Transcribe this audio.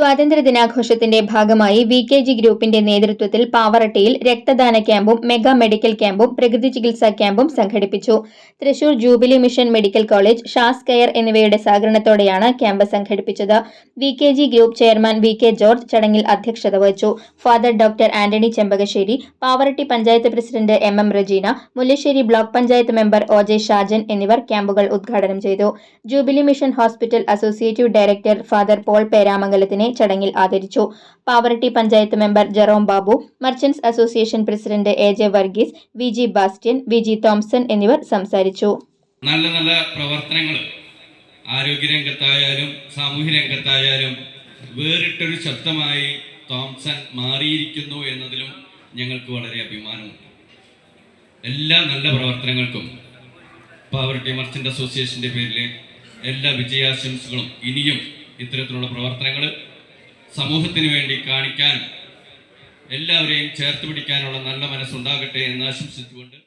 സ്വാതന്ത്ര്യ ദിനാഘോഷത്തിന്റെ ഭാഗമായി വി കെ ജി ഗ്രൂപ്പിന്റെ നേതൃത്വത്തിൽ പാവറട്ടിയിൽ രക്തദാന ക്യാമ്പും മെഗാ മെഡിക്കൽ ക്യാമ്പും പ്രകൃതി ചികിത്സാ ക്യാമ്പും സംഘടിപ്പിച്ചു. Thrissur jubilee mission medical college Shaz care എന്നിവയുടെ സഹകരണത്തോടെയാണ് ക്യാമ്പ് സംഘടിപ്പിച്ചത്. V K G group chairman V K George ചടങ്ങിൽ അധ്യക്ഷത വഹിച്ചു. Father doctor Antony Chembakassery Pavaratty panchayat president M M Rajeena Mullassery block panchayat member O J Shajan എന്നിവർ ക്യാമ്പുകൾ ഉദ്ഘാടനം ചെയ്തു. Jubilee mission hospital associative director father Paul പേരാമംഗലത്തിനെ ചടങ്ങിൽ ആദരിച്ചു. Pavaratty panchayat member Jerome Babu merchants association president A J Varghese V G Bastian V G Thomson എന്നിവർ സംസാരിച്ചു. നല്ല നല്ല പ്രവർത്തനങ്ങൾ ആരോഗ്യ ആരോഗ്യരംഗത്തായാലും സാമൂഹ്യ രംഗത്തായാലും വേറിട്ടൊരു ശബ്ദമായി തോംസൺ മാറിയിരിക്കുന്നു എന്നതിലും ഞങ്ങൾക്ക് വളരെ അഭിമാനമുണ്ട്. എല്ലാ നല്ല പ്രവർത്തനങ്ങൾക്കും പാവർട്ടി മർച്ചന്റ് അസോസിയേഷന്റെ പേരിൽ എല്ലാ വിജയാശംസകളും ഇനിയും ഇത്തരത്തിലുള്ള പ്രവർത്തനങ്ങൾ സമൂഹത്തിന് വേണ്ടി കാണിക്കാനും എല്ലാവരെയും ചേർത്ത് പിടിക്കാനുള്ള നല്ല മനസ്സുണ്ടാകട്ടെ എന്ന് ആശംസിച്ചുകൊണ്ട്